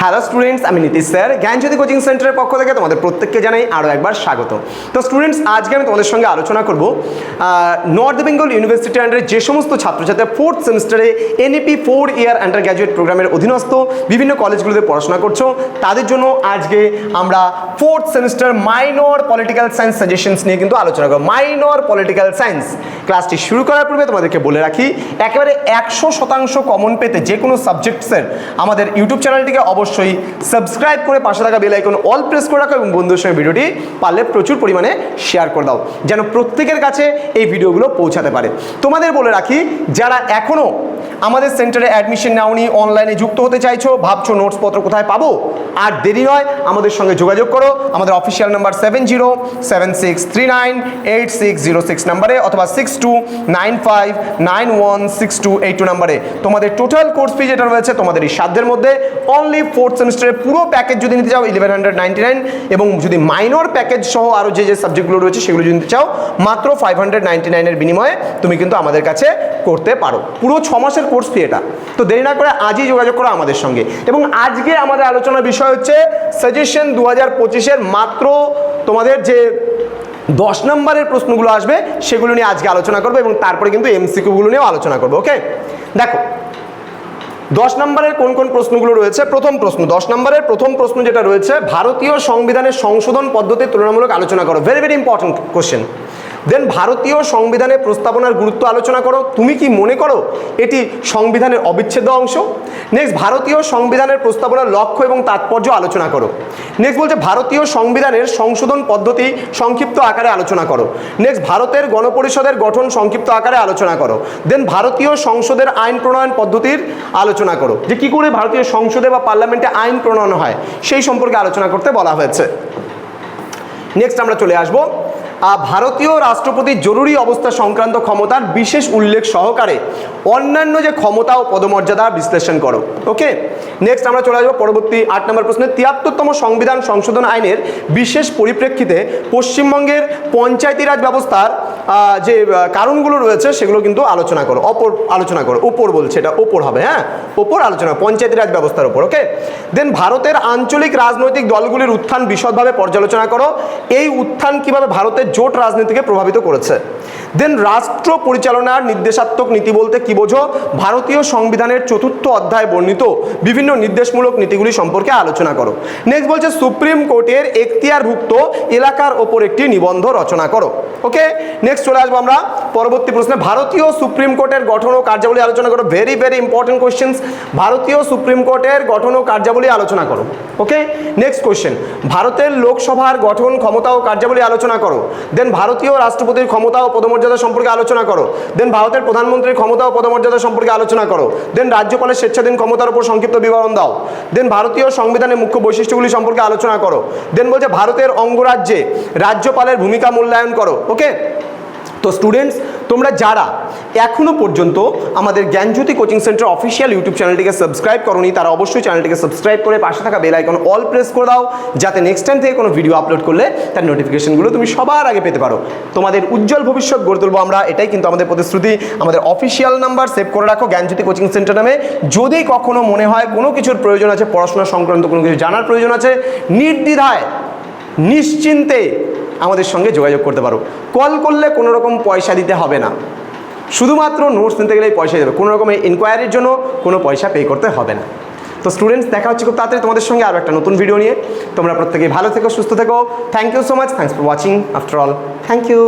Hello students, আমি Nitish sir. জ্ঞানজ্যোতি coaching সেন্টারের পক্ষ থেকে তোমাদের প্রত্যেককে জানাই আরও একবার স্বাগত। তো স্টুডেন্টস, আজকে আমি তোমাদের সঙ্গে আলোচনা করব নর্থ বেঙ্গল ইউনিভার্সিটি আন্ডারে যে সমস্ত ছাত্রছাত্রীরা ফোর্থ সেমিস্টারে NEP four year undergraduate প্রোগ্রামের অধীনস্থ বিভিন্ন কলেজগুলোতে পড়াশোনা করছ, তাদের জন্য আজকে আমরা fourth semester minor political science suggestions নিয়ে কিন্তু আলোচনা করব। মাইনর পলিটিক্যাল সায়েন্স ক্লাসটি শুরু করার পূর্বে তোমাদেরকে বলে রাখি, একেবারে একশো শতাংশ কমন পেতে যে কোনো সাবজেক্টসের আমাদের ইউটিউব চ্যানেলটিকে অবশ্যই সাবস্ক্রাইব করে পাশে থাকা বেল আইকন অল প্রেস করে রাখো এবং বন্ধুদের সঙ্গে ভিডিওটি পারলে প্রচুর পরিমাণে শেয়ার করে দাও, যেন প্রত্যেকের কাছে এই ভিডিওগুলো পৌঁছাতে পারে। তোমাদের বলে রাখি, যারা এখনও আমাদের সেন্টারে অ্যাডমিশন নাওনি অনলাইনে যুক্ত হতে চাইছো, ভাবছ নোটসপত্র কোথায় পাবো? আর দেরি নয়, আমাদের সঙ্গে যোগাযোগ করো। আমাদের official number seven zero seven six three nine eight six zero six নাম্বারে অথবা six two nine five nine one six two eight two নাম্বারে তোমাদের টোটাল কোর্স ফি যেটা রয়েছে, তোমাদের এই সাধ্যের মধ্যে অনলি ফোর্থ সেমিস্টারের পুরো প্যাকেজ যদি নিতে চাও ইলেভেন হান্ড্রেড নাইনটি নাইন এবং যদি মাইনর প্যাকেজ সহ আরও যে যে সাবজেক্টগুলো রয়েছে, সেগুলো যদি নিতে চাও, মাত্র ফাইভ হান্ড্রেড নাইনটি নাইনের বিনিময়ে তুমি কিন্তু আমাদের কাছে করতে পারো। পুরো ছ মাসের কোর্স ফি এটা। তো দেরি না করে আজই যোগাযোগ করো আমাদের সঙ্গে। এবং আজকে আমাদের আলোচনার বিষয় হচ্ছে সাজেশন দু হাজার পঁচিশের মাত্র তোমাদের যে দশ নম্বরের প্রশ্নগুলো আসবে, সেগুলো নিয়ে আজকে আলোচনা করব এবং তারপরে কিন্তু এমসিকিউগুলো নিয়েও আলোচনা করব ওকে দেখো, দশ নম্বরের কোন কোন প্রশ্নগুলো রয়েছে? প্রথম প্রশ্ন, দশ নম্বরের প্রথম প্রশ্ন যেটা রয়েছে, ভারতীয় সংবিধানের সংশোধন পদ্ধতি তুলনামূলক আলোচনা করো। Very very important question then ভারতীয় সংবিধানের প্রস্তাবনার গুরুত্ব আলোচনা করো। তুমি কি মনে করো এটি সংবিধানের অবিচ্ছেদ্য অংশ? নেক্সট ভারতীয় সংবিধানের প্রস্তাবনার লক্ষ্য এবং তাৎপর্য আলোচনা করো। নেক্সট বলছে, ভারতীয় সংবিধানের সংশোধন পদ্ধতি সংক্ষিপ্ত আকারে আলোচনা করো। নেক্সট ভারতের গণপরিষদের গঠন সংক্ষিপ্ত আকারে আলোচনা করো। দেন ভারতীয় সংসদের আইন প্রণয়ন পদ্ধতির আলোচনা করো। যে কি করে ভারতীয় সংসদে বা পার্লামেন্টে আইন প্রণয়ন হয়, সেই সম্পর্কে আলোচনা করতে বলা হয়েছে। নেক্সট আমরা চলে আসব। ভারতীয় রাষ্ট্রপতির জরুরি অবস্থা সংক্রান্ত ক্ষমতার বিশেষ উল্লেখ সহকারে অন্যান্য যে ক্ষমতা ও পদমর্যাদা বিশ্লেষণ করো, ওকে? নেক্সট আমরা চলে আসব পরবর্তী আট নম্বর প্রশ্নে। তিয়াত্তরতম সংবিধান সংশোধন আইনের বিশেষ পরিপ্রেক্ষিতে পশ্চিমবঙ্গের পঞ্চায়েতি রাজ ব্যবস্থার যে কারণগুলো রয়েছে, সেগুলো কিন্তু আলোচনা করো। অপর আলোচনা করো। ওপর বলছে এটা ওপর হবে হ্যাঁ? ওপর আলোচনা, পঞ্চায়েত রাজ ব্যবস্থার ওপর ওকে দেন ভারতের আঞ্চলিক রাজনৈতিক দলগুলির উত্থান বিশদভাবে পর্যালোচনা করো। এই উত্থান কীভাবে ভারতের জোট রাজনীতিকে প্রভাবিত করেছে? দেন রাষ্ট্র পরিচালনার নির্দেশাত্মক নীতি বলতে কি বোঝো? ভারতীয় সংবিধানের চতুর্থ অধ্যায় বর্ণিত। বিভিন্ন নির্দেশমূলক নীতিগুলি সম্পর্কে আলোচনা করো। নেক্সট বলছে, সুপ্রিম কোর্টের এখতিয়ারভুক্ত এলাকার ওপর একটি নিবন্ধ রচনা করো। ওকে নেক্সট চলে আসব আমরা পরবর্তী প্রশ্নে। ভারতীয় সুপ্রিম কোর্টের গঠন ও কার্যাবলী আলোচনা করো। ভেরি ভেরি ইম্পর্টেন্ট কোয়েশ্চেন্স ভারতীয় সুপ্রিম কোর্টের গঠন ও কার্যাবলী আলোচনা করো। ওকে নেক্সট কোয়েশ্চেন ভারতের লোকসভার গঠন ক্ষমতা ও কার্যাবলী আলোচনা করো। দেন ভারতীয় রাষ্ট্রপতির ক্ষমতা ও পদমর্যাদা সম্পর্কে আলোচনা করো। দেন ভারতের প্রধানমন্ত্রীর ক্ষমতা ও পদমর্যাদা সম্পর্কে আলোচনা করো। দেন রাজ্যপালের স্বেচ্ছাধীন ক্ষমতার উপর সংক্ষিপ্ত বিবরণ দাও। দেন ভারতীয় সংবিধানের মুখ্য বৈশিষ্ট্যগুলি সম্পর্কে আলোচনা করো। দেন বলছে, ভারতের অঙ্গরাজ্যে রাজ্যপালের ভূমিকা মূল্যায়ন করো। ওকে তো স্টুডেন্টস তোমরা যারা এখনও পর্যন্ত আমাদের Gyanjyoti coaching centre official YouTube চ্যানেলটিকে সাবস্ক্রাইব করনি, তারা অবশ্যই চ্যানেলটিকে সাবস্ক্রাইব করে পাশে থাকা বেল আইকন অল প্রেস করে দাও, যাতে নেক্সট টাইম থেকে কোনো ভিডিও আপলোড করলে তার নোটিফিকেশনগুলো তুমি সবার আগে পেতে পারো। তোমাদের উজ্জ্বল ভবিষ্যৎ গড়ে তুলবো আমরা, এটাই কিন্তু আমাদের প্রতিশ্রুতি। আমাদের অফিসিয়াল নাম্বার সেভ করে রাখো জ্ঞানজ্যোতি কোচিং সেন্টার নামে। যদি কখনো মনে হয় কোনো কিছুর প্রয়োজন আছে, পড়াশোনা সংক্রান্ত কোনো কিছু জানার প্রয়োজন আছে, নির্দ্বিধায়, নিশ্চিন্তে আমাদের সঙ্গে যোগাযোগ করতে পারো। কল করলে কোনো রকম পয়সা দিতে হবে না। শুধুমাত্র নোটস নিতে গেলেই পয়সা দেবে কোনো রকমের ইনকোয়ারির জন্য কোনো পয়সা পে করতে হবে না। তো স্টুডেন্টস দেখা হচ্ছে খুব তাড়াতাড়ি তোমাদের সঙ্গে আরও একটা নতুন ভিডিও নিয়ে। তোমরা প্রত্যেকে ভালো থেকো, সুস্থ থেকো। Thank you so much thanks for watching after all thank you